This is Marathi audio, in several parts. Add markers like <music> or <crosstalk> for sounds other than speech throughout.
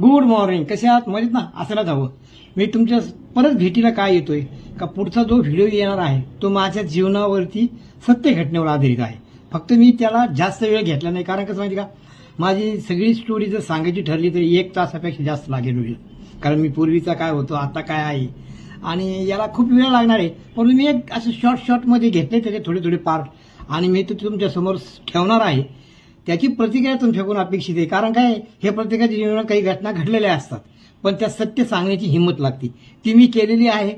गुड मॉर्निंग कसे आहात? मजेत ना? असायलाच हवं मी तुमच्या परत भेटीला काय येतोय? का पुढचा जो व्हिडिओ येणार आहे तो माझ्या जीवनावरती सत्य घटनेवर आधारित आहे. फक्त मी त्याला जास्त वेळ घेतला नाही. कारण कसं माहिती का? माझी सगळी स्टोरी जर सांगायची ठरली तर एक तासापेक्षा जास्त लागेल होईल. कारण मी पूर्वीचा काय होतो आता काय आहे? आणि याला खूप वेळ लागणार आहे. पण मी एक असं शॉर्ट शॉर्टमध्ये घेतले त्याचे थोडे थोडे पार्ट आणि मी ते तुमच्यासमोर ठेवणार आहे. त्याची प्रतिक्रिया तुमच्याकडून अपेक्षित आहे. कारण काय? हे प्रत्येकाच्या जीवनात काही घटना घडलेल्या असतात. पण त्या सत्य सांगण्याची हिंमत लागते. ती मी केलेली आहे.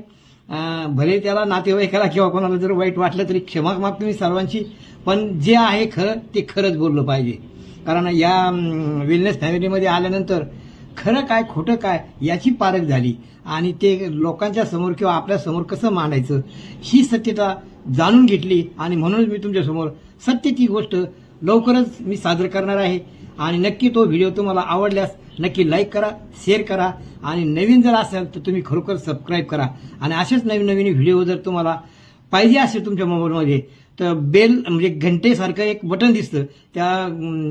भले त्याला नातेवाईकाला किंवा कोणाला जर वाईट वाटलं तरी क्षमा मागतो मी सर्वांची. पण जे आहे खरं ते खरंच बोललं पाहिजे. कारण या वेलनेस फॅमिलीमध्ये आल्यानंतर खरं काय खोटं काय याची पारख झाली. आणि ते लोकांच्या समोर किंवा आपल्यासमोर कसं मांडायचं ही सत्यता जाणून घेतली. आणि म्हणूनच मी तुमच्यासमोर सत्य ती गोष्ट लवकरच मी सादर करणार आहे. आणि नक्की तो व्हिडिओ तुम्हाला आवडल्यास नक्की लाईक करा शेअर करा. आणि नवीन जर असेल तर तुम्ही खरोखर सबस्क्राईब करा. आणि असेच नवीन नवीन व्हिडिओ जर तुम्हाला पाहिजे असेल तुमच्या मोबाईलमध्ये तर बेल म्हणजे घंटेसारखं एक बटन दिसतं. त्या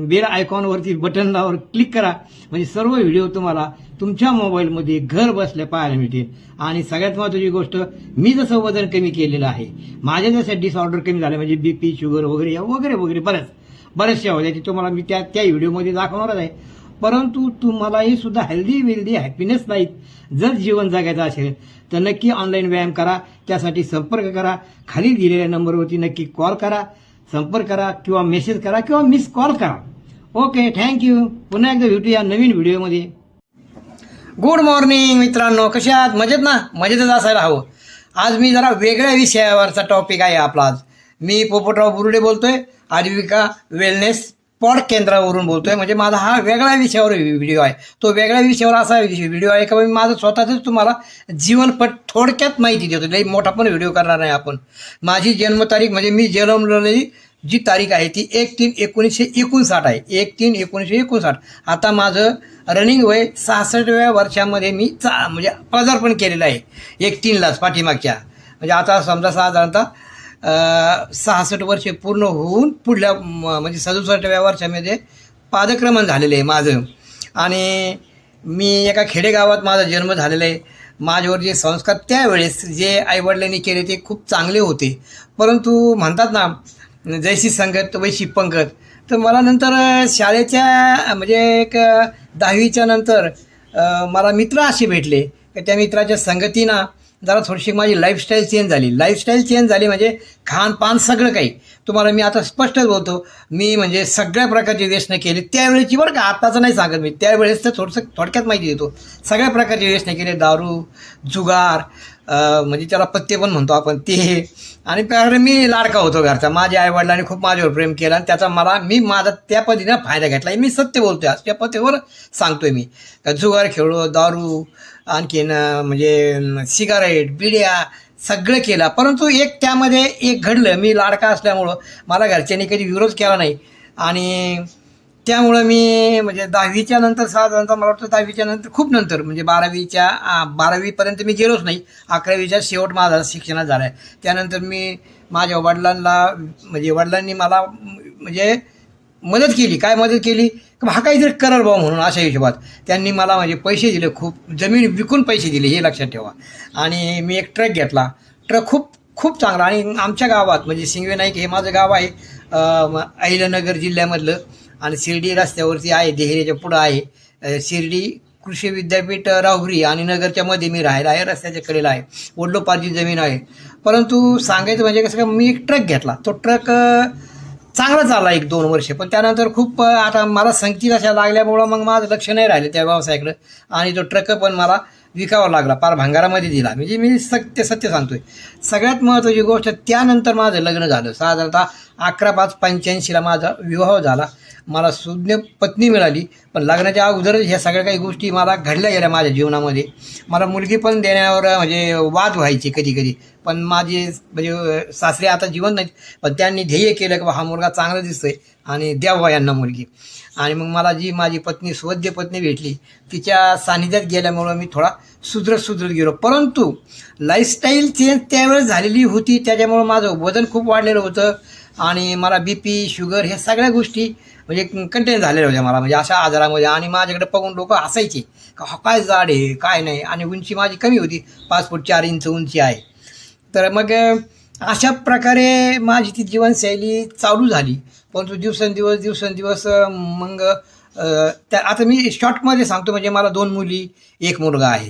बेल आयकॉनवरती बटनलावर क्लिक करा. म्हणजे सर्व व्हिडिओ तुम्हाला तुमच्या मोबाईलमध्ये घर बसल्या पाहायला मिळतील. आणि सगळ्यात महत्त्वाची गोष्ट मी जसं वजन कमी केलेलं आहे माझ्या जसं डिसऑर्डर कमी झालं म्हणजे बीपी शुगर वगैरे वगैरे वगैरे बरंच. बऱ्याचशा होत्या ते तुम्हाला मी त्या त्या व्हिडिओमध्ये दाखवणारच आहे. परंतु तुम्हालाही सुद्धा हेल्दी वेल्दी हॅपीनेस नाहीत. जर जीवन जगायचं असेल तर नक्की ऑनलाईन व्यायाम करा. त्यासाठी संपर्क करा. खाली दिलेल्या नंबरवरती नक्की कॉल करा. संपर्क करा किंवा मेसेज करा किंवा मिस कॉल करा. ओके थँक्यू पुन्हा एकदा भेटूया नवीन व्हिडिओमध्ये. गुड मॉर्निंग मित्रांनो. कसे आहात? मजेत ना? मजेतच असायला हवं. आज मी जरा वेगळ्या विषयावरचा टॉपिक आहे आपला आज. मी पोपटराव बुरुडे बोलतोय. आजीविका वेलनेस पॉड केंद्रावरून बोलतोय. म्हणजे माझा हा वेगळ्या विषयावर व्हिडिओ आहे. तो वेगळ्या विषयावर असा व्हिडिओ आहे का मी माझं स्वतःच तुम्हाला जीवनपट थोडक्यात माहिती देतो. लई मोठा पण व्हिडिओ करणार नाही आपण. माझी जन्मतारीख म्हणजे मी जन्मलेली जी तारीख आहे ती एक तीन एकोणीसशे एकोणसाठ आहे. एक तीन एकोणीसशे एकोणसाठ. आता माझं रनिंग वय सहासष्टव्या वर्षामध्ये मी चा म्हणजे पदार्पण केलेलं आहे. एक तीनलाच पाठीमागच्या. म्हणजे आता समजा साधारणतः सहासष्ट वर्षे पूर्ण होऊन पुढल्या म्हणजे सदुसष्टव्या वर्षामध्ये पादक्रमण झालेलं आहे माझं. आणि मी एका खेडेगावात माझा जन्म झालेला आहे. माझ्यावर जे संस्कार त्यावेळेस जे आईवडिलांनी केले ते खूप चांगले होते. परंतु म्हणतात ना जैशी संगत वैशी पंगत. तर मला नंतर शाळेच्या म्हणजे एक दहावीच्या नंतर मला मित्र असे भेटले. की त्या मित्राच्या संगतीनं जरा थोडीशी माझी लाईफस्टाईल चेंज झाली. लाईफस्टाईल चेंज झाली म्हणजे खानपान सगळं काही. तुम्हाला मी आता स्पष्टच बोलतो मी म्हणजे सगळ्या प्रकारची व्यसनं केली. त्यावेळेची बरं का आत्ताचं नाही सांगत मी. त्यावेळेस तर थोडंसं थोडक्यात माहिती देतो. सगळ्या प्रकारची व्यसनं केले. दारू जुगार म्हणजे त्याला पत्ते पण म्हणतो आपण ते. आणि त्याकडे मी लाडका होतो घरचा. माझ्या आईवडिलांनी खूप माझ्यावर प्रेम केला आणि त्याचा मला मी माझा त्या पद्धतीनं फायदा घेतला. मी सत्य बोलतोय. आहे त्या पद्धतीवर सांगतोय मी. जुगार खेळलो दारू आणखीन म्हणजे सिगारेट बिड्या सगळं केलं. परंतु एक त्यामध्ये एक घडलं. मी लाडका असल्यामुळं मला घरच्यांनी कधी विरोध केला नाही. आणि त्यामुळं मी म्हणजे दहावीच्या नंतर साधारणतः मला वाटतं दहावीच्या नंतर खूप नंतर म्हणजे बारावीच्या बारावीपर्यंत मी गेलोच नाही. अकरावीच्या शेवट माझा शिक्षणात झाला आहे त्यानंतर मी माझ्या वडिलांना म्हणजे वडिलांनी मला म्हणजे मदत केली. काय मदत केली? हा हा काहीतरी करल भाऊ म्हणून अशा हिशोबात त्यांनी मला म्हणजे पैसे दिले खूप जमीन विकून पैसे दिले हे लक्षात ठेवा. आणि मी एक ट्रक घेतला. ट्रक खूप खूप चांगला आणि आमच्या गावात म्हणजे सिंगवे नाईक हे माझं गाव आहे अहिल्यानगर जिल्ह्यामधलं आणि शिर्डी रस्त्यावरती आहे देहरेच्या पुढं आहे. शिर्डी कृषी विद्यापीठ राहुरी आणि नगरच्या मध्ये मी राहायला आहे रस्त्याच्या कडेला आहे. वडलोपारची जमीन आहे. परंतु सांगायचं म्हणजे कसं का मी एक ट्रक घेतला. तो ट्रक चांगला चालला एक दोन वर्ष. पण त्यानंतर खूप आता मला संगती अशा लागल्यामुळं मग माझं लक्ष नाही राहिलं त्या व्यवसायाकडं. आणि तो ट्रक पण मला विकावा लागला पार भांगारामध्ये दिला. म्हणजे मी सत्य सत्य सांगतोय. सगळ्यात महत्त्वाची गोष्ट त्यानंतर माझं लग्न झालं. साधारणतः अकरा पाच पंच्याऐंशीला माझा विवाह झाला. मला सुज्ञ पत्नी मिळाली. पण लग्नाच्या अगोदरच ह्या सगळ्या काही गोष्टी मला घडल्या गेल्या माझ्या जीवनामध्ये. मला मुलगी पण देण्यावर म्हणजे वाद व्हायचे कधी कधी पण माझे म्हणजे सासरे आता जिवंत नाहीत. पण त्यांनी ध्येय केलं की बा हा मुलगा चांगला दिसतोय आणि द्यावा यांना मुलगी. आणि मग मला जी माझी पत्नी स्वद्य पत्नी भेटली तिच्या सानिध्यात गेल्यामुळं मी थोडा सुधरत सुधरत गेलो. परंतु लाईफस्टाईल चेंज त्यावेळेस झालेली होती. त्याच्यामुळं माझं वजन खूप वाढलेलं होतं. आणि मला बी पी शुगर ह्या सगळ्या गोष्टी म्हणजे कंटेन झालेल्या होत्या मला. म्हणजे अशा आजारामध्ये आणि माझ्याकडे बघून लोक हसायचे. का हा काय जाड आहे काय नाही. आणि उंची माझी कमी होती. पाच फूट चार इंच उंची आहे. तर मग अशा प्रकारे माझी ती जीवनशैली चालू झाली. परंतु दिवसेंदिवस दिवसेंदिवस मग त्या आता मी शॉर्टमध्ये सांगतो. म्हणजे मला दोन मुली एक मुलगा आहे.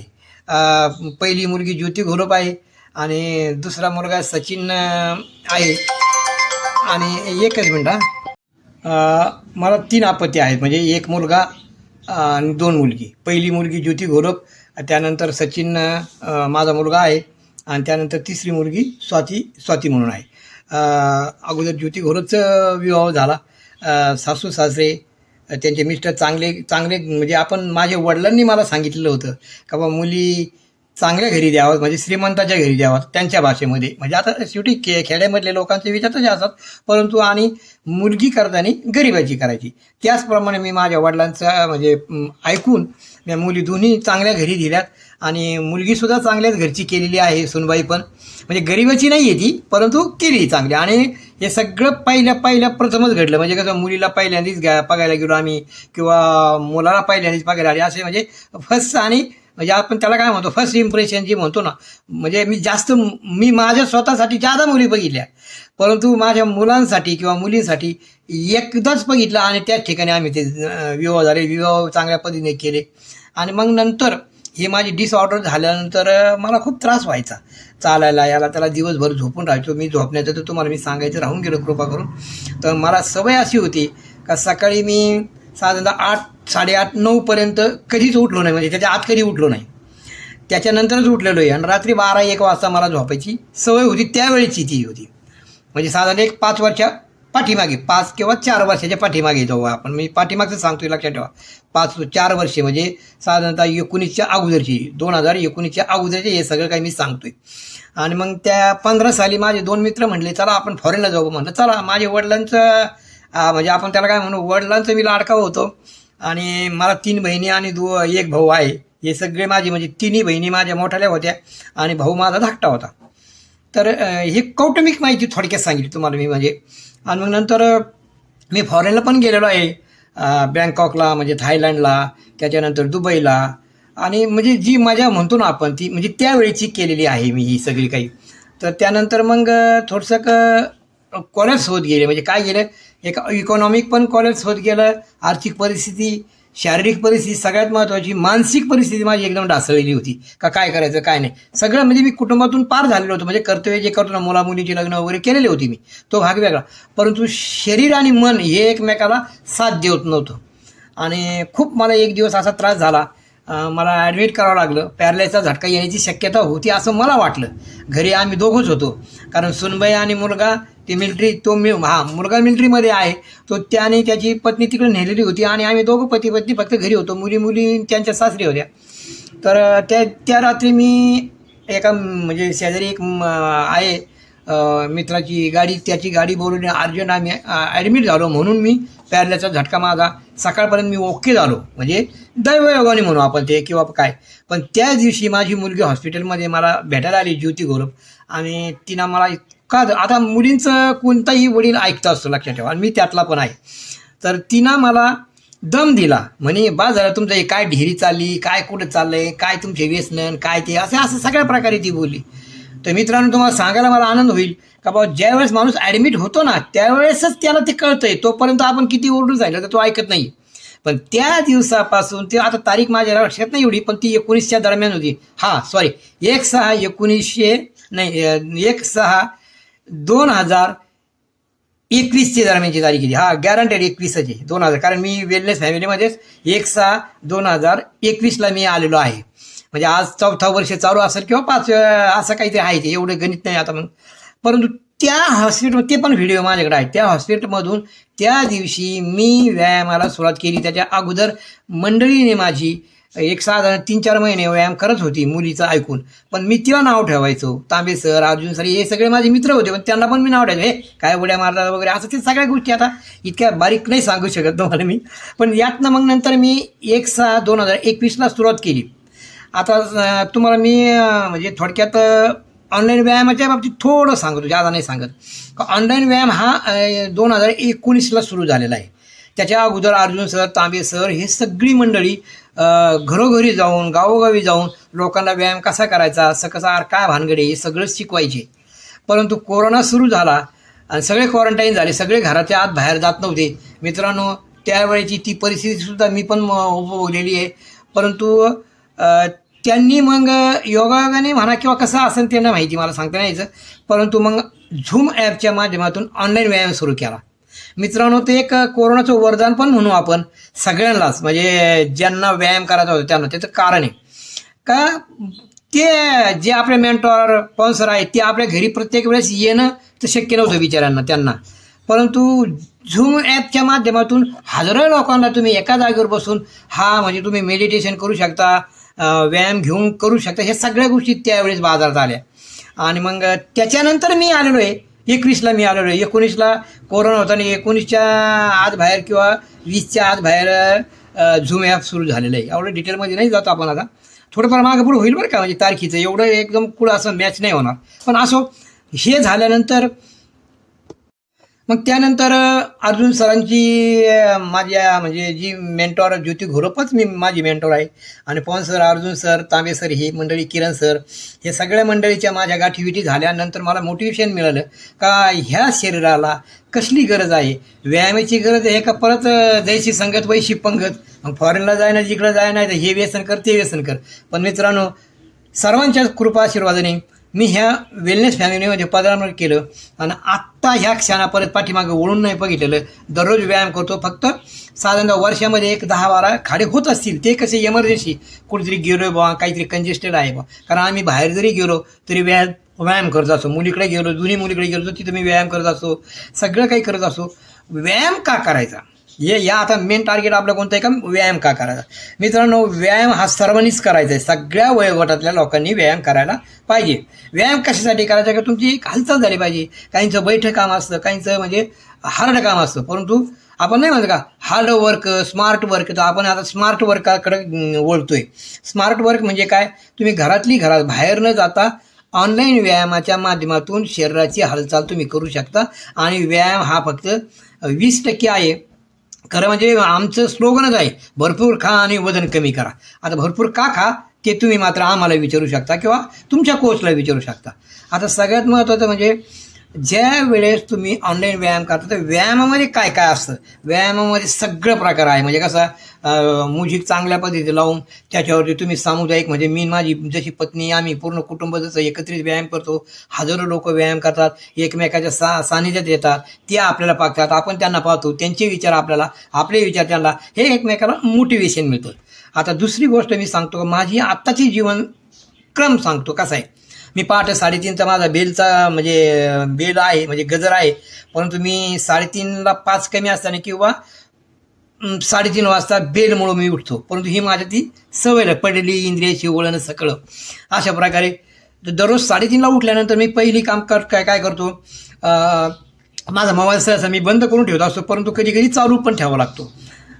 पहिली मुलगी ज्योती घोरप आहे आणि दुसरा मुलगा सचिन आहे. आणि एकच मिनटं हां. मला तीन आपत्ती आहेत. म्हणजे एक मुलगा आणि दोन मुलगी. पहिली मुलगी ज्योती घोरप त्यानंतर सचिन माझा मुलगा आहे. आणि त्यानंतर तिसरी मुलगी स्वाती स्वाती म्हणून आहे. अगोदर ज्योती घोरपचं विवाह झाला. सासू सासरे त्यांचे मिस्टर चांगले चांगले म्हणजे आपण माझ्या वडिलांनी मला सांगितलेलं होतं. का बा मुली चांगल्या घरी द्यावं म्हणजे श्रीमंताच्या घरी द्यावं त्यांच्या भाषेमध्ये. म्हणजे आता शेवटी खे खेड्यामधले लोकांचे विचार तसे असतात परंतु आणि मुलगी करताना गरिबाची करायची. त्याचप्रमाणे मी माझ्या वडिलांचं म्हणजे ऐकून मुली दोन्ही चांगल्या घरी दिल्यात आणि मुलगीसुद्धा चांगल्याच घरची केलेली आहे सुनबाई पण. म्हणजे गरिबाची नाही आहे ती परंतु केली चांगली. आणि हे सगळं पहिल्या पहिल्या प्रथमच घडलं. म्हणजे कसं मुलीला पहिल्यांदाच गा बघायला गेलो आम्ही किंवा मुलाला पहिल्यांदाच बघायला आले असे म्हणजे फर्स्ट आणि म्हणजे आपण त्याला काय म्हणतो फर्स्ट इम्प्रेशन जी म्हणतो ना म्हणजे मी जास्त मी माझ्या स्वतःसाठी जादा मुली बघितल्या. परंतु माझ्या मुलांसाठी किंवा मुलींसाठी एकदाच बघितलं आणि त्याच ठिकाणी आम्ही ते विवाह झाले. विवाह चांगल्या पद्धतीने केले. आणि मग नंतर हे माझी डिसऑर्डर झाल्यानंतर मला खूप त्रास व्हायचा. चालायला याला त्याला दिवसभर झोपून राहायचो. मी झोपण्याचं तर तुम्हाला मी सांगायचं राहून गेलो कृपा करून. तर मला सवय अशी होती का सकाळी मी साधारणतः आठ साडेआठ नऊपर्यंत कधीच उठलो नाही. म्हणजे त्याच्या आत कधी उठलो नाही. त्याच्यानंतरच उठलेलो आहे. आणि रात्री बारा एक वाजता मला झोपायची सवय होती. त्यावेळेची ती होती. म्हणजे साधारण एक पाच वर्षा पाठीमागे पाच किंवा चार वर्षाच्या पाठीमागे जाऊ आपण. मी पाठीमागचं सांगतो लक्षात ठेवा. पाच चार वर्षे म्हणजे साधारणतः एकोणीसच्या अगोदरची दोन हजार एकोणीसच्या अगोदरचे हे सगळं काही मी सांगतोय. आणि मग त्या पंधरा साली माझे दोन मित्र म्हणले चला आपण फॉरेनला जाऊ. म्हणलं चला माझ्या वडिलांचं म्हणजे आपण त्याला काय म्हणू वडिलांचं मी लाडका होतो. आणि मला तीन बहिणी आणि दो एक भाऊ आहे. हे सगळे माझे म्हणजे तिन्ही बहिणी माझ्या मोठ्याल्या होत्या आणि भाऊ माझा धाकटा होता. तर ही कौटुंबिक माहिती थोडक्यात सांगितली तुम्हाला मी म्हणजे. आणि मग नंतर मी फॉरेनला पण गेलेलो आहे. बँकॉकला म्हणजे थायलंडला त्याच्यानंतर दुबईला. आणि म्हणजे जी मजा म्हणतो ना आपण ती म्हणजे त्यावेळीची केलेली आहे मी ही सगळी काही. तर त्यानंतर मग थोडंसं क कॉलेज होत गेले. म्हणजे काय गेलं? एक इकॉनॉमिक पण कॉलेज होत गेलं आर्थिक परिस्थिती शारीरिक परिस्थिती सगळ्यात महत्त्वाची मानसिक परिस्थिती माझी एकदम ढासळलेली होती. का काय करायचं काय नाही. सगळं म्हणजे मी कुटुंबातून पार झालेलो होतो. म्हणजे कर्तव्य जे करतो ना मुला मुलीची लग्न वगैरे केलेले होती मी. तो भाग वेगळा. परंतु शरीर आणि मन हे एकमेकाला साथ देत नव्हतं. आणि खूप मला एक दिवस असा त्रास झाला. मला ॲडमिट करावं लागलं. पॅरलायचा झटका येण्याची शक्यता होती असं मला वाटलं. घरी आम्ही दोघंच होतो. कारण सुनबाई आणि मुलगा ते मिलिटरी तो मी हा मुलगा मिलिटरीमध्ये आहे. तो त्याने त्याची पत्नी तिकडे नेलेली होती आणि आम्ही दोघं पती पत्नी फक्त घरी होतो. मुली मुली त्यांच्या सासरी होत्या. तर त्या त्या रात्री मी एका म्हणजे शेजारी एक आहे. मित्राची गाडी त्याची गाडी बोलून अर्जंट आम्ही ॲडमिट झालो. म्हणून मी पॅरल्याचा झटका माझा सकाळपर्यंत मी ओके झालो. म्हणजे दैवयोगाने म्हणू आपण ते किंवा काय. पण त्याच दिवशी माझी मुलगी हॉस्पिटलमध्ये मला भेटायला आली ज्योती गौरव आणि तिनं मला इतका आता मुलींचं कोणताही वडील ऐकतं असतो लक्षात ठेवा. आणि मी त्यातला पण आहे. तर तिनं मला दम दिला. म्हणे बा झालं तुमचं हे काय ढेरी चालली? काय कुठं चाललंय? काय तुमचे व्यसन? काय ते? असं असं सगळ्या प्रकारे ती बोलली. तर मित्रांनो तुम्हाला सांगायला मला आनंद होईल का बाबा ज्यावेळेस माणूस ॲडमिट होतो ना त्यावेळेसच त्याला ते कळतंय. तोपर्यंत आपण किती ओरडून जायला तर तो ऐकत नाही. पण त्या दिवसापासून ते आता तारीख माझ्या लक्षात नाही एवढी पण ती एकोणीसच्या दरम्यान होती. हां सॉरी एक सहा एकोणीसशे नाही एक सहा दोन हजार एकवीसची दरम्यानची तारीख केली हा गॅरंटेड एकवीसची दोन हजार. कारण मी वेलनेस फॅमिलीमध्येच एक सहा दोन हजार एकवीसला मी आलेलो आहे. म्हणजे आज चौथा वर्ष चालू असेल किंवा पाच असं काहीतरी आहे ते. एवढं गणित नाही आता मग परंतु त्या हॉस्पिटल ते पण व्हिडिओ माझ्याकडे आहे त्या हॉस्पिटलमधून त्या दिवशी मी व्यायामाला सुरुवात केली. त्याच्या अगोदर मंडळीने माझी एक साधारण तीन चार महिने व्यायाम करत होती मुलीचं ऐकून. पण मी तिला नाव ठेवायचो. तांबे सर अर्जुन सर हे सगळे माझे मित्र होते पण त्यांना पण मी नाव ठेवायचं. हे काय उड्या मारतात वगैरे? असं ते सगळ्या गोष्टी आता इतक्या बारीक नाही सांगू शकत तुम्हाला मी. पण यातनं मग नंतर मी एक सहा दोन हजार एकवीसला सुरुवात केली. आता तुम्हाला मी म्हणजे थोडक्यात ऑनलाईन व्यायामाच्या बाबतीत थोडं सांगतो जादा नाही सांगत. ऑनलाईन व्यायाम हा दोन हजार एकोणीसला सुरू झालेला आहे. त्याच्या अगोदर अर्जुन सर तांबे सर हे सगळी मंडळी घरोघरी जाऊन गावोगावी जाऊन लोकांना व्यायाम कसा करायचा सकसा कसा आर- काय भानगडे हे सगळं शिकवायचे. परंतु कोरोना सुरू झाला आणि सगळे क्वारंटाईन झाले सगळे घराच्या आत बाहेर जात नव्हते. मित्रांनो त्यावेळेची ती परिस्थितीसुद्धा मी पण उपभोगलेली आहे. परंतु त्यांनी मग योगायोगाने म्हणा किंवा कसं असेल त्यांना माहिती मला सांगता नाही यायचं. परंतु मग झूम ॲपच्या माध्यमातून ऑनलाईन व्यायाम सुरू केला. मित्रांनो ते एक कोरोनाचं वरदान पण म्हणू आपण सगळ्यांनाच. म्हणजे ज्यांना व्यायाम करायचा होता त्यांना त्याचं कारण आहे. का ते जे आपले मेंटॉर स्पॉन्सर आहेत ते आपल्या घरी प्रत्येक वेळेस येणं तर शक्य नव्हतं बिचाऱ्यांना त्यांना. परंतु झूम ॲपच्या माध्यमातून हजारो लोकांना तुम्ही एका जागेवर बसून हा म्हणजे तुम्ही मेडिटेशन करू शकता. व्यायाम घेऊन करू शकता. हे सगळ्या गोष्टी त्यावेळेस बाजारात आल्या. आणि मग त्याच्यानंतर मी आलेलो आहे. एकवीसला मी आलेलो आहे. एकोणीसला कोरोना होता आणि एकोणीसच्या आत बाहेर किंवा वीसच्या आत बाहेर झूम ॲप सुरू झालेलं आहे. एवढं डिटेलमध्ये नाही जातो आपण आता. थोडंफार मागं पुढं होईल बरं का? म्हणजे तारखेचं. एवढं एकदम कुठं असं मॅच नाही होणार. पण असो हे झाल्यानंतर मग त्यानंतर अर्जुन सरांची माझ्या म्हणजे जी मेंटॉर ज्योती घोरपच मी माझी मेंटॉर आहे. आणि Pawan sir Arjun sir Tambe sir ही मंडळी किरण सर हे सगळ्या मंडळीच्या माझ्या गाठीविटी झाल्यानंतर मला मोटिवेशन मिळालं. का ह्या शरीराला कसली गरज आहे? व्यायामाची गरज आहे का परत जैशी संगत वैशी पंगत? मग फॉरेनला जायना जिकडं जायना तर हे व्यसन कर ते व्यसन कर. पण मित्रांनो सर्वांच्या कृपा आशीर्वादाने मी ह्या वेलनेस फॅमिलीमध्ये पदार्पण केलं आणि आत्ता ह्या क्षणा परत पाठीमागं वळून नाही बघितलेलं. दररोज व्यायाम करतो फक्त साधारणतः वर्षामध्ये एक दहा बारा खाडे होत असतील ते कसे इमर्जन्सी कुठेतरी गेलो बा काहीतरी कंजेस्टेड आहे बा कारण आम्ही बाहेर जरी गेलो तरी व्यायाम व्यायाम करत असतो. मुलीकडे गेलो जुनी मुलीकडे गेलो तिथं मी व्यायाम करत असतो. सगळं काही करत असतो. व्यायाम का करायचा? हे या आता मेन टार्गेट आपलं कोणतं आहे का? व्यायाम का करायचा? मित्रांनो व्यायाम हा सर्वांनीच करायचा आहे. सगळ्या वयोगटातल्या लोकांनी व्यायाम करायला पाहिजे. व्यायाम कशासाठी करायचा का? तुमची एक हालचाल झाली पाहिजे. काहींचं बैठक काम असतं काहींचं म्हणजे हार्ड काम असतं. परंतु आपण नाही म्हणतो का हार्ड वर्क स्मार्ट वर्क तर आपण आता स्मार्ट वर्काकडे वळतोय. स्मार्ट वर्क म्हणजे काय? तुम्ही घरातली घरात बाहेर न जाता ऑनलाईन व्यायामाच्या माध्यमातून शरीराची हालचाल तुम्ही करू शकता. आणि व्यायाम हा फक्त वीस टक्के आहे. खरं म्हणजे आमचं स्लोगनच आहे भरपूर खा आणि वजन कमी करा. आता भरपूर का खा? ते तुम्ही मात्र आम्हाला विचारू शकता किंवा तुमच्या कोचला विचारू शकता. आता सगळ्यात महत्त्वाचं म्हणजे ज्या वेळेस तुम्ही ऑनलाईन व्यायाम करता तर व्यायामामध्ये काय काय असतं? व्यायामामध्ये सगळं प्रकार आहे म्हणजे कसं म्युझिक चांगल्या पद्धतीने लावून त्याच्यावरती तुम्ही सामुदायिक म्हणजे मी माझी जशी पत्नी आम्ही पूर्ण कुटुंब जसं एकत्रित व्यायाम करतो हजारो लोक व्यायाम करतात एकमेकाच्या सा सानिध्यात येतात ते आपल्याला पाहतात आपण त्यांना पाहतो त्यांचे विचार आपल्याला आपले विचार त्यांना हे एकमेकाला मोटिवेशन मिळतं. आता दुसरी गोष्ट मी सांगतो का माझी आत्ताची जीवन क्रम सांगतो कसा आहे? मी पहाटे साडेतीनचा माझा बेलचा म्हणजे बेल आहे म्हणजे गजर आहे. परंतु मी साडेतीनला पाच कमी असताना किंवा साडेतीन वाजता बेलमुळं मी उठतो. परंतु ही माझ्या ती सवय पडली पडलेली इंद्रियाची वळण सगळं अशा प्रकारे दररोज साडेतीनला उठल्यानंतर मी पहिली काम कर काय काय करतो? माझा मोबाईल सहसा मी बंद करून ठेवत असतो. परंतु कधी कधी चालू पण ठेवावा लागतो.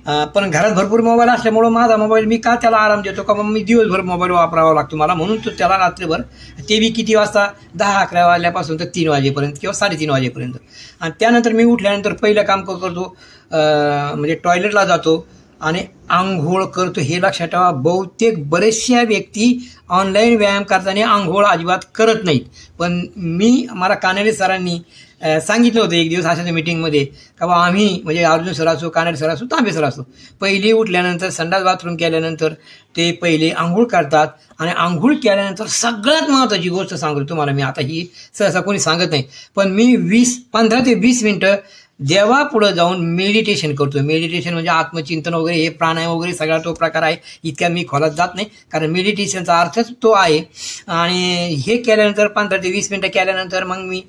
पण घरात भरपूर मोबाईल असल्यामुळं माझा मोबाईल मी का त्याला आराम देतो? का मग मी दिवसभर मोबाईल वापरावा लागतो मला? म्हणून तो त्याला रात्रभर ते बी किती वाजता? दहा अकरा वाजल्यापासून तर तीन वाजेपर्यंत किंवा साडेतीन वाजेपर्यंत. आणि त्यानंतर मी उठल्यानंतर पहिलं काम करतो म्हणजे टॉयलेटला जातो आणि आंघोळ करतो. हे लक्षात ठेवा बहुतेक बरेचशा व्यक्ती ऑनलाईन व्यायाम करताना आंघोळ अजिबात करत नाहीत. पण मी मला कानेरे सरांनी सांगितलं होतं एक दिवस अशाच्या मिटिंगमध्ये का बा आम्ही म्हणजे अर्जुन सर असो कानड सर असो तांबे सर असो. पहिली उठल्यानंतर संडास बाथरूम केल्यानंतर ते पहिले आंघोळ करतात आणि आंघोळ केल्यानंतर सगळ्यात महत्त्वाची गोष्ट सांगतो तुम्हाला मी. आता ही सहसा कोणी सांगत नाही. पण मी वीस पंधरा ते वीस मिनटं देवापुढं जाऊन मेडिटेशन करतो मेडिटेशन म्हणजे आत्मचिंतन वगैरे हे प्राणायाम वगैरे सगळा तो प्रकार आहे. इतक्या मी खोलात जात नाही. कारण मेडिटेशनचा अर्थच तो आहे. आणि हे केल्यानंतर पंधरा ते वीस मिनटं केल्यानंतर मग मी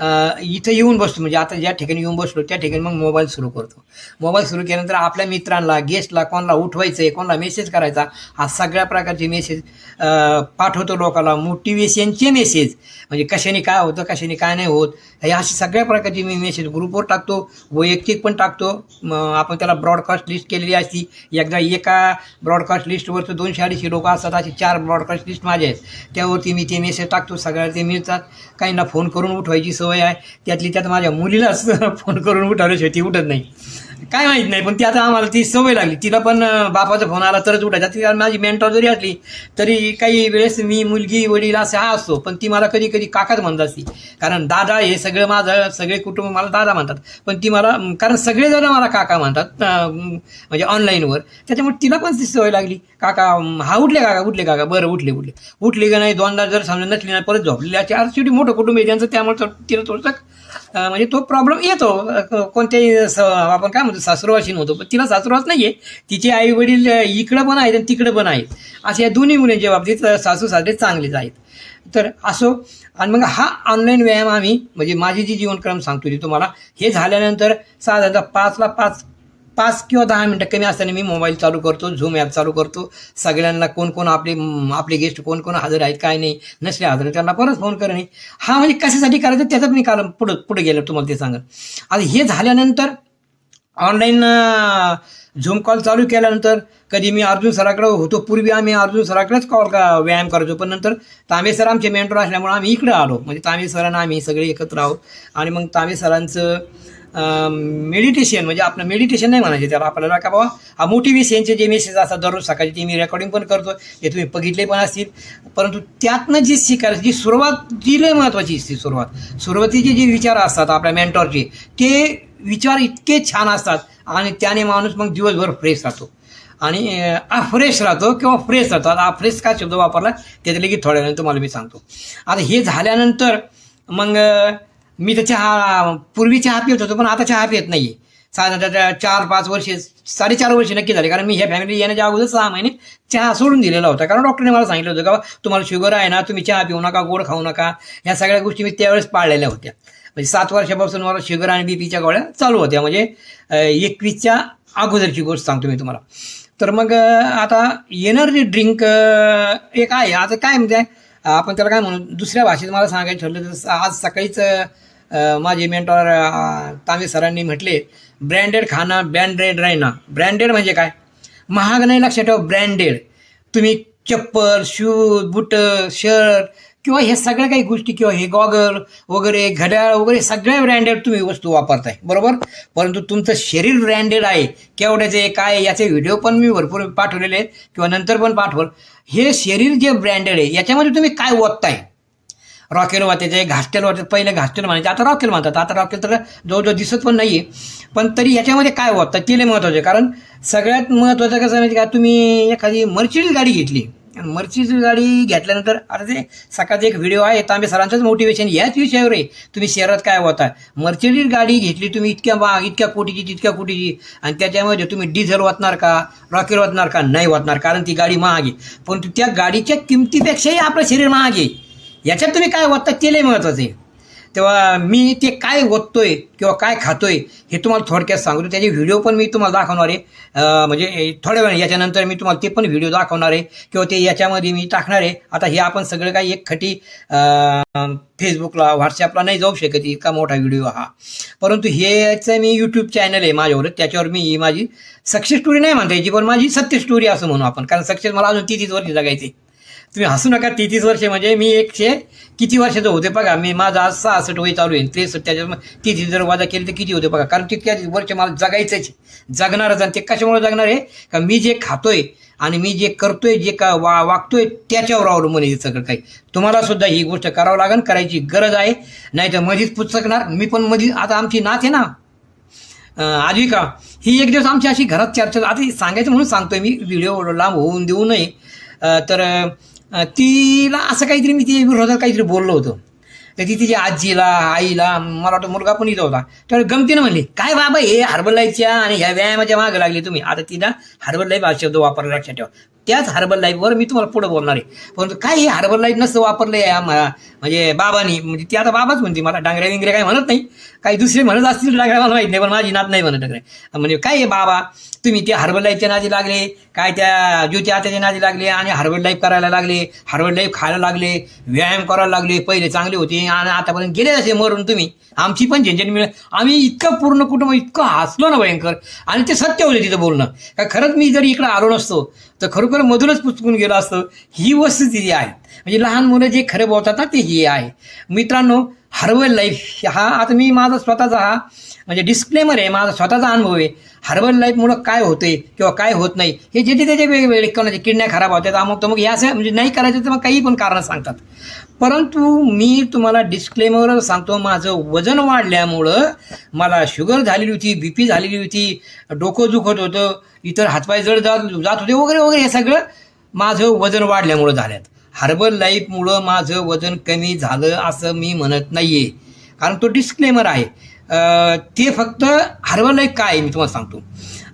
इथं येऊन बसतो. म्हणजे आता ज्या ठिकाणी येऊन बसलो त्या ठिकाणी मग मोबाईल सुरू करतो. मोबाईल सुरू केल्यानंतर आपल्या मित्रांना गेस्टला कोणाला उठवायचं आहे कोणाला मेसेज करायचा हा सगळ्या प्रकारचे मेसेज पाठवतो लोकांना मोटिवेशनचे मेसेज म्हणजे कशाने काय होतं कशाने काय नाही होत हे असे सगळ्या प्रकारचे मी मेसेज ग्रुपवर टाकतो. वैयक्तिक पण टाकतो. आपण त्याला ब्रॉडकास्ट लिस्ट केलेली असती. एकदा एका ब्रॉडकास्ट लिस्टवरचं दोनशे अडीचशे लोक असतात असे चार ब्रॉडकास्ट लिस्ट माझे आहेत. त्यावरती मी ते मेसेज टाकतो. सगळ्या ते मिळतात. काहींना फोन करून उठवायची सवय आहे त्यातली त्यात माझ्या मुलीलाच <laughs> फोन करून उठावलं शेवटी उठत नाही. काय माहीत नाही पण ती आता आम्हाला ती सवय लागली. तिला पण बापाचा फोन आला तरच उठायचा. ती माझी मेंटॉर जरी असली तरी काही वेळेस मी मुलगी वडील असे हा असतो पण ती मला कधी कधी काकाच म्हणत असती कारण दादा हे सगळं माझं सगळे कुटुंब मला दादा म्हणतात. पण ती मला कारण सगळेजण मला काका म्हणतात म्हणजे ऑनलाईनवर त्याच्यामुळे तिला पण ती सवय लागली. काका हा उठले काका उठले काका. बरं उठले उठले. उठले का नाही दोनदा जर समजा नसली ना परत झोपलेली अशी आर शेवटी मोठं कुटुंब आहे त्यांचं त्यामुळे तिला थोडंसं म्हणजे तो प्रॉब्लेम येतो. कोणत्याही आपण काय म्हणतो सासूरवाशी नव्हतो. पण तिला सासुरवास नाही आहे तिचे आई वडील इकडं पण आहेत आणि तिकडं पण आहेत. असे या दोन्ही मुलींच्या बाबतीत सासू सासरे चांगलेच आहेत. तर असो आणि मग हा ऑनलाईन व्यायाम आम्ही म्हणजे माझी जी जीवनक्रम सांगतो ती तुम्हाला हे झाल्यानंतर साधारणतः पाचला पाच पाच किंवा दहा मिनटं कमी असताना मी मोबाईल चालू करतो झूम ॲप चालू करतो. सगळ्यांना कोण कोण आपले आपले गेस्ट कोण कोण हजर आहेत काय नाही नसले हजर त्यांना परत फोन करणे. हा म्हणजे कशासाठी करायचं त्याचं मी कारण पुढं पुढे गेलं तुम्हाला ते सांगत आता हे झाल्यानंतर ऑनलाईन झूम कॉल चालू केल्यानंतर कधी मी अर्जुन सराकडं होतो पूर्वी आम्ही अर्जुन सराकडेच कॉल का व्यायाम करायचो पण नंतर तांबे सर आमचे मेंटर असल्यामुळे आम्ही इकडे आलो. म्हणजे तांबे सरांना आम्ही सगळे एकत्र आहोत. आणि मग तांबे सरांचं मेडिटेशन म्हणजे आपलं मेडिटेशन नाही म्हणायचे त्याला आपल्याला का बाबा हा मोटिवेशनचे जे मेसेज असतात दररोज सकाळी ते मी रेकॉर्डिंग पण करतो ते तुम्ही बघितले पण असतील. परंतु त्यातनं जी शिकायची जी सुरुवात जी लय महत्त्वाची असते सुरुवात. सुरुवातीचे जे विचार असतात आपल्या मेंटॉरचे ते विचार इतके छान असतात आणि त्याने माणूस मग दिवसभर फ्रेश राहतो. आणि फ्रेश राहतो किंवा फ्रेश राहतो. आता फ्रेश काय शब्द वापरला त्याच्या की थोड्या वेळाने तुम्हाला मी सांगतो. आता हे झाल्यानंतर मग मी तर चहा पूर्वी चहा पित होतो पण आता चहा पित नाही साधारणतः चार पाच वर्षे साडेचार वर्षे नक्की झाले कारण मी ह्या फॅमिली येण्याच्या अगोदर सहा महिने चहा सोडून दिलेला होता. कारण डॉक्टरने मला सांगितलं होतं का तुम्हाला शुगर आहे ना तुम्ही चहा पिऊ नका गोड खाऊ नका. ह्या सगळ्या गोष्टी मी त्यावेळेस पाळलेल्या होत्या. म्हणजे सात वर्षापासून मला शुगर आणि बीपीच्या गोळ्या चालू होत्या. म्हणजे एकवीसच्या अगोदरची गोष्ट सांगतो मी तुम्हाला. तर मग आता एनर्जी ड्रिंक एक आहे. आता काय म्हणजे आपण त्याला काय म्हणू? दुसऱ्या भाषेत मला सांगायचं ठरलं तर आज सकाळीच माझे मेंटॉर तांबे सरांनी म्हटले ब्रँडेड खाणं ब्रँडेड राहणं. ब्रँडेड म्हणजे काय? महाग नाही लक्षात ठेवा ब्रँडेड तुम्ही चप्पल शूज बुट शर्ट किंवा हे सगळ्या काही गोष्टी किंवा हे गॉगल वगैरे घड्याळ वगैरे सगळ्या ब्रँडेड तुम्ही वस्तू वापरताय बरोबर? परंतु तुमचं शरीर ब्रँडेड आहे केवढ्याचे काय याचे व्हिडिओ पण मी भरपूर पाठवलेले आहेत किंवा नंतर पण पाठवल. हे शरीर जे ब्रँडेड आहे याच्यामध्ये तुम्ही काय ओतताय? रॉकेल वाचायचे घास्टेल वाटत पहिले घास्टेल म्हणायचे आता रॉकेल म्हणतात. आता रॉकेल तर जवळजवळ दिसत पण नाही आहे पण तरी याच्यामध्ये काय वाटतं ते लय महत्त्वाचं आहे. कारण सगळ्यात महत्त्वाचं कसं माहिती का? तुम्ही एखादी मर्सिडीज गाडी घेतली. आणि मर्सिडीज गाडी घेतल्यानंतर आता ते सकाळचा एक व्हिडिओ आहे तांबे सरांचंच मोटिवेशन याच विषयावर आहे. तुम्ही शहरात काय होता? मर्सिडीज गाडी घेतली तुम्ही इतक्या बा इतक्या कोटीची तितक्या कोटीची. आणि त्याच्यामध्ये तुम्ही डिझेल वाचणार का? रॉकेल वाचणार का? नाही वाचणार. कारण ती गाडी महाग आहे. पण त्या गाडीच्या किमतीपेक्षाही आपलं शरीर महाग आहे. याच्यात तुम्ही काय वाटतं केलं लय महत्त्वाचं आहे तेव्हा मी ते काय ओततोय किंवा काय खातोय हे तुम्हाला थोडक्यात सांगतो. त्याचे व्हिडिओ पण मी तुम्हाला दाखवणार आहे. म्हणजे थोड्या वेळ याच्यानंतर मी तुम्हाला ते पण व्हिडिओ दाखवणार आहे किंवा ते याच्यामध्ये मी टाकणार आहे. आता हे आपण सगळं काही एक खटी फेसबुकला व्हॉट्सॲपला नाही जाऊ शकत इतका मोठा व्हिडिओ हा. परंतु हे याचं मी यूट्यूब चॅनल आहे माझ्यावर त्याच्यावर मी ही माझी सक्सेस स्टोरी नाही म्हणता यायची पण माझी सत्य स्टोरी असं म्हणू आपण. कारण सक्सेस मला अजून तीस वर्ष जगायची तुम्ही हसू नका तेहतीस वर्ष म्हणजे मी एकशे किती वर्षाचं होते बघा मी माझं आज सहासष्ट वय चालू आहे त्रेसष्ट त्याच्यात तीस जर वाजा केली तर किती होते बघा कारण तितक्या वर्ष मला जगायचंच जगणारच आणि ते कशामुळे जगणार आहे? का मी जे खातोय आणि मी जे करतोय जे का वा वागतोय त्याच्यावर अवलंबून आहे हे सगळं काही. तुम्हाला सुद्धा ही गोष्ट करावं लागेल करायची गरज आहे. नाही तर मधीच पुचकणार मी पण मधी आता आमची नात आहे ना अं, ही एक दिवस आमची अशी घरात चर्चा आता सांगायचं म्हणून सांगतोय मी व्हिडिओ लांब होऊन देऊ नये. तर तिला असं काहीतरी मी तिच्या विरोधात काहीतरी बोललो होतो. तर ती तिच्या आजीला आईला मला वाटतं मुलगा पण इथं होता. तर गमतीनं म्हणली काय बाबा हे हर्बल लाईफच्या आणि ह्या व्यायामाच्या मागं लागली तुम्ही. आता तिला हर्बल लाईफ हा शब्द वापरला लक्षात ठेवा. त्याच हर्बल लाईफवर मी तुम्हाला पुढे बोलणार आहे. परंतु काय हे हर्बल लाईफ नसतं वापरलं या म्हणजे बाबांनी? म्हणजे ती आता बाबाच म्हणते मला डांगऱ्या विंगऱ्या काय म्हणत नाही. काही दुसरे म्हणत असतील डांगऱ्या मला माहीत नाही पण माझी नात नाही म्हणत डांगऱ्या म्हणजे काय आहे बाबा? तुम्ही ते हर्बल लाईफच्या नादी लागले काय त्या ज्योती आत्याच्या नादी लागले आणि हार्बल लाईफ करायला लागले हार्बल लाईफ खायला लागले व्यायाम करायला लागले पहिले चांगले होते आणि आतापर्यंत गेले असे मरून तुम्ही. आमची पण झंझट मिळ आम्ही इतकं पूर्ण कुटुंब इतकं हसलो ना भयंकर. आणि ते सत्य होते तिथं बोलणं. का खरंच मी जर इकडं आलो नसतो तर खरोखर मधूनच पुचकून गेलो असतो. ही वस्तुस्थिती आहे. म्हणजे लहान मुलं जे खरे बोलतात ना ते ही आहे. मित्रांनो हर्बल लाईफ हा आता मी माझा स्वतःचा हा म्हणजे डिस्क्लेमर आहे माझा स्वतःचा अनुभव आहे. हर्बल लाईफमुळं काय होते किंवा काय होत नाही हे जे त्याचे वेगवेगळे कोणाचे किडण्या खराब होतात अमुक तर मग हे असं म्हणजे नाही करायचं तर मग काही पण कारणं सांगतात. परंतु मी तुम्हाला डिस्क्लेमर सांगतो माझं वजन वाढल्यामुळं मला शुगर झालेली होती बी पी झालेली होती डोकं दुखत होतं इतर हातपाय जड जात जात होते वगैरे वगैरे हे सगळं माझं वजन वाढल्यामुळं झाल्यात. हर्बल लाईफमुळं माझं वजन कमी झालं असं मी म्हणत नाही आहे कारण तो डिस्क्लेमर आहे. ते फक्त हर्बल लाईफ काय आहे मी तुम्हाला सांगतो.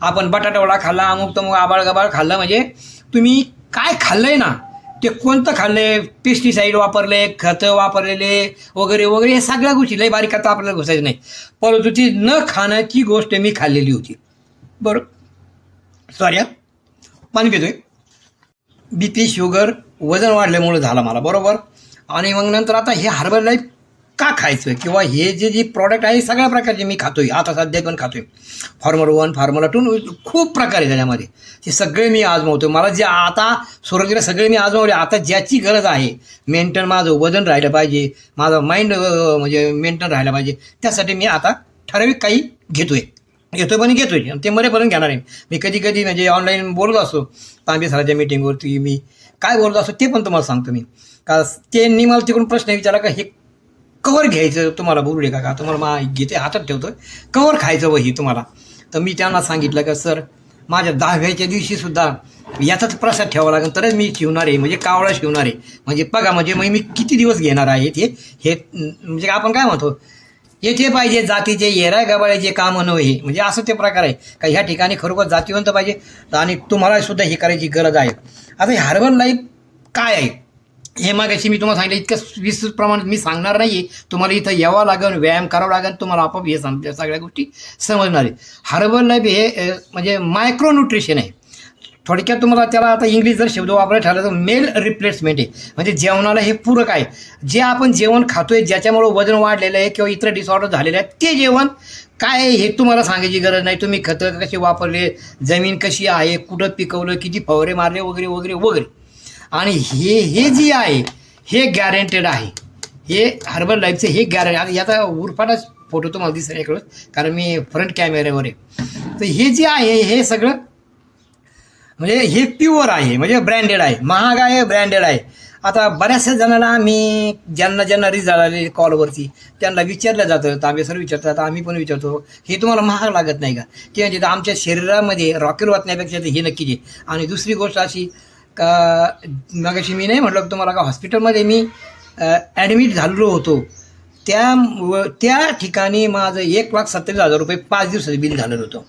आपण बटाटावडा खाल्ला अमुक तमुक आबाळ गबाळ खाल्लं म्हणजे तुम्ही काय खाल्लंय ना ते कोणतं खाल्लंय? पेस्टिसाईड वापरले खतं वापरलेले वगैरे वगैरे हे सगळ्या गोष्टी. लय बारीक आता आपल्याला घुसायचं नाही. परंतु ती न खाण्याची गोष्ट मी खाल्लेली होती. बरं. सॉरी हा. पाणी पितोय. बी पी शुगर वजन वाढल्यामुळे झालं मला बरोबर? आणि मग नंतर आता हे हार्बर लाईफ का खायचं किंवा हे जे जे प्रॉडक्ट आहे सगळ्या प्रकारचे मी खातोय. आता सध्या पण खातोय. फॉर्मर वन फॉर्म्युला टू खूप प्रकार आहे त्याच्यामध्ये. ते सगळे मी आजमावतो मला जे आता सुरुवातीला सगळे मी आजमावले. आता ज्याची गरज आहे मेंटेन माझं वजन राहिलं पाहिजे. माझं माइंड म्हणजे मेंटेन राहिलं पाहिजे. त्यासाठी मी आता ठराविक काही घेतोय. घेतोय पण घेतोय. आणि ते मरेपर्यंत घेणार आहे. मी कधी कधी म्हणजे ऑनलाईन बोलत असतो. तांबे सराच्या मीटिंगवरती मी काय बोलत असतो ते पण तुम्हाला सांगतो मी. का त्यांनी मला तिकडून प्रश्न विचारला का हे कवर घ्यायचं तुम्हाला बोलू का का? तुम्हाला मा घेते हातात ठेवतो कवर खायचं व हे तुम्हाला. तर मी त्यांना सांगितलं का सर माझ्या दहाव्याच्या दिवशी सुद्धा याचाच प्रसाद ठेवावा लागेल तरच मी शिवणार आहे. म्हणजे कावळा शिवणार आहे. म्हणजे बघा म्हणजे मग मी किती दिवस घेणार आहे ते हे म्हणजे आपण काय म्हणतो? येथे पाहिजे जातीचे येरा गबाळ्याचे काम नव्हे म्हणजे असं ते प्रकार आहे. का ह्या ठिकाणी खरोखर जातीवंत पाहिजे आणि तुम्हाला सुद्धा हे करायची गरज आहे. आता हे हर्बल लाईफ काय आहे? हे मागाशी मी तुम्हाला सांगितलं इतकं विस्तृत प्रमाणात मी सांगणार नाही तुम्हाला इथं यावं लागेल व्यायाम करावा लागेल तुम्हाला आपोआप हे सांग सगळ्या गोष्टी समजणार आहे. हर्बल लाईफ हे म्हणजे मायक्रो न्यूट्रिशन आहे. थोडक्यात तुम्हाला त्याला आता इंग्लिश जर शब्द वापरायला ठरला तर मेल रिप्लेसमेंट आहे. म्हणजे जेवणाला हे पूरक आहे. जे आपण जेवण खातोय ज्याच्यामुळे वजन वाढलेलं आहे किंवा इतर डिसऑर्डर झालेले आहेत ते जेवण काय आहे हे तुम्हाला सांगायची गरज नाही. तुम्ही खतं कसे वापरले जमीन कशी आहे कुठं पिकवलं किती फवारे मारले वगैरे वगैरे वगैरे. आणि हे हे जे आहे हे गॅरंटेड आहे. हे हर्बल लाईफचं हे गॅरंटी याचा उरफाटाच फोटो तुम्हाला दिसेल इकडं कारण मी फ्रंट कॅमेऱ्यावर आहे. तर हे जे आहे हे सगळं म्हणजे हे प्युअर आहे म्हणजे ब्रँडेड आहे महाग आहे ब्रँडेड आहे. आता बऱ्याचशा जणांना आम्ही ज्यांना ज्यांना रिझल्ट आले कॉलवरती त्यांना विचारलं जातं तांबे सर विचारतात आम्ही पण विचारतो हे तुम्हाला महाग लागत नाही का? की म्हणजे तर आमच्या शरीरामध्ये रॉकेल वाचण्यापेक्षा हे नक्कीच आहे. आणि दुसरी गोष्ट अशी का मगाशी मी नाही म्हटलं तुम्हाला का हॉस्पिटलमध्ये मी ॲडमिट झालेलो होतो. त्या व- त्या ठिकाणी माझं एक लाख सत्तावीस हजार रुपये पाच दिवसाचं बिल झालेलं होतं.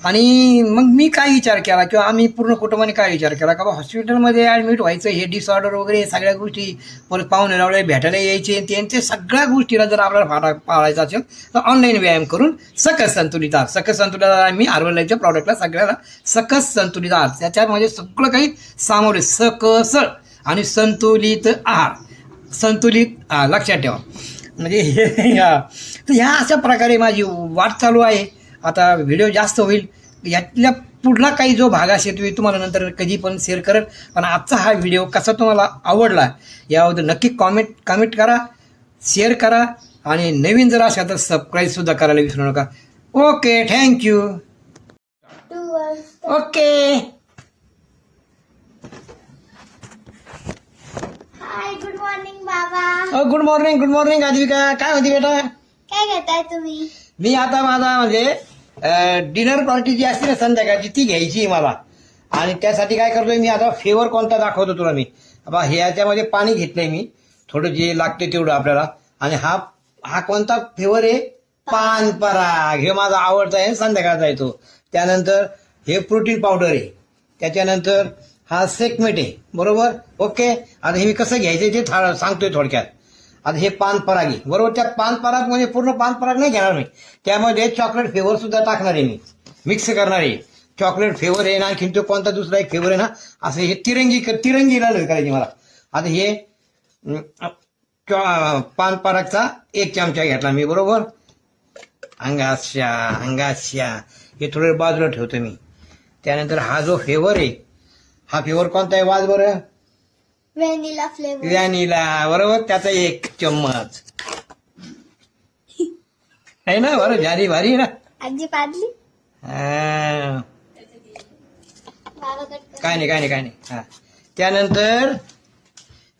आणि मग मी काय विचार केला किंवा आम्ही पूर्ण कुटुंबाने काय विचार केला का बा हॉस्पिटलमध्ये ॲडमिट व्हायचं हे डिसऑर्डर वगैरे सगळ्या गोष्टी परत पाहुणे लावले भेटायला यायचे त्यांच्या सगळ्या गोष्टीला जर आपल्याला फाटा पाळायचं असेल तर ऑनलाईन व्यायाम करून सकस संतुलित आहार सकस संतुलित आहार मी आर्वलाईच्या प्रॉडक्टला सगळ्याला सकस संतुलित आहार त्याच्यामध्ये म्हणजे सगळं काही सामोरे सकसळ आणि संतुलित आहार. संतुलित लक्षात ठेवा. म्हणजे हे या- तर ह्या अशा प्रकारे माझी वाट चालू आहे. आता व्हिडिओ जास्त होईल यातल्या पुढला काही जो भाग असेल तुम्ही तुम्हाला नंतर कधी पण शेअर करेल पण आजचा हा व्हिडिओ कसा तुम्हाला आवडला याबद्दल नक्की कॉमेंट कमेंट करा शेअर करा आणि नवीन जर असेल तर सबस्क्राईबसुद्धा करायला विसरू नका okay thank you okay good morning, बाबा good morning good morning Aadivika काय होती बेटा काय घेताय तुम्ही मी आता माझा म्हणजे डिनर पार्टी जी असते ना संध्याकाळची ती घ्यायची आहे मला. आणि त्यासाठी काय करतोय मी आता फेवर कोणता दाखवतो तुला मी. बा ह्याच्यामध्ये पाणी घेतलंय मी. थोडं जे लागते तेवढं आपल्याला. आणि हा हा कोणता फेवर आहे? पानपरा हे माझा आवडता आहे संध्याकाळचा आहे तो. त्यानंतर हे प्रोटीन पावडर आहे. त्याच्यानंतर हा सेकमेट आहे. बरोबर? ओके. आता हे मी कसं घ्यायचं ते था- सांगतोय थोडक्यात. आता हे पान परागी. बरोबर त्या पान पराग म्हणजे पूर्ण पान पराग नाही घेणार मी. त्यामध्ये चॉकलेट फ्लेवर सुद्धा टाकणार आहे मी. मिक्स करणार आहे. चॉकलेट फ्लेवर आहे ना आणखीन तो कोणता दुसरा एक फ्लेवर आहे ना असं हे तिरंगी तिरंगी लाल करायची मला. आता हे चॉ- पान एक चमचा घेतला मी बरोबर? अंगाश्या अंगाश्या हे थोडं बाजूला ठेवतो मी. त्यानंतर हा जो फेवर आहे हा फ्लेवर कोणता आहे? वाज बरं. व्हॅनिला फ्लेवर व्हॅनिला बरोबर? त्याचा एक चम्मच. आहे ना? बरं भारी भारी ना? आजी पाडली? हा. बाबा कट कर. काय नाही काय नाही काय नाही. हा. त्यानंतर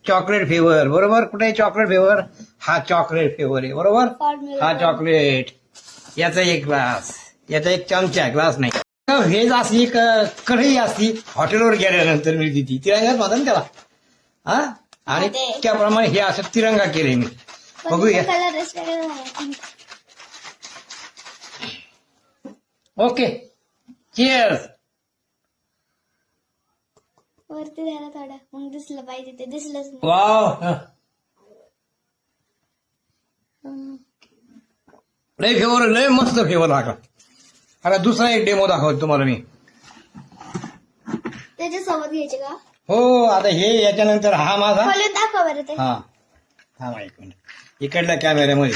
चॉकलेट फ्लेवर बरोबर? कुठे चॉकलेट फ्लेवर हा चॉकलेट फ्लेवर आहे बरोबर? Formula. हा चॉकलेट याचा एक ग्लास याचा एक चमचा ग्लास नाही. व्हेज असली क- कढई असली हॉटेलवर गेल्यानंतर मिळते ती. तिरंगाच म्हणतात ना त्याला. हा? आणि ते- त्याप्रमाणे हे असं तिरंगा केले मी बघूया. ओके. चिअर्स वरती झाला थोडा. मग दिसलं पाहिजे ते. दिसलंच. लय फेवर लय मस्त फेवर लागला आता दुसरा एक डेमो दाखवतो तुम्हाला मी. त्याच्यासोबत घ्यायचे का? हो आता हे याच्यानंतर हा माझा? खोलून दाखव बरं ते. हा. हा एक मिनिट. इकडल्या कॅमेऱ्यामध्ये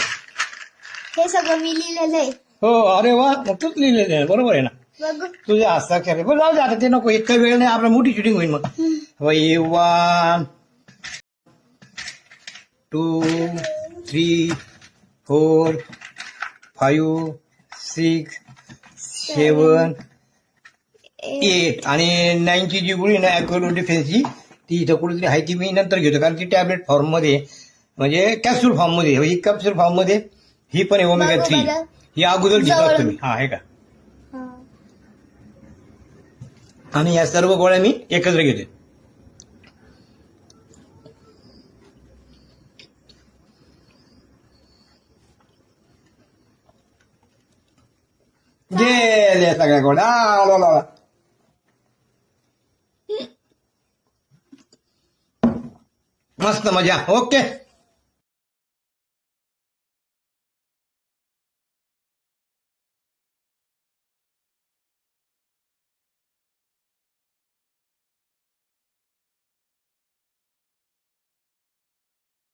हे सगळं मी लिहिलेलं आहे. हो अरे वा मग तूच लिहिलेलं आहे. बरोबर आहे ना? बघू. तुझे हस्ताक्षर आहे. बरं जाऊ दे आता ते नको. इतका वेळ नाही आपला मोठी शूटिंग होईल मग. वही one two three four five six seven eight आणि नाईनची जी गुळी ना अॅक्युअल डिफेन्सची ती इथं कुठेतरी आहे ती मी नंतर घेतो कारण ती टॅबलेट फॉर्ममध्ये आहे. म्हणजे कॅप्सूल फॉर्ममध्ये आहे. ही कॅप्सूल फॉर्ममध्ये ही पण आहे ओमेगा थ्री. ही अगोदर घेतात जवळ. तुम्ही हा आहे का. आणि या सर्व गोळ्या मी एकत्र घेते जे सगळ्या गोळ्या मस्त मजा. ओके.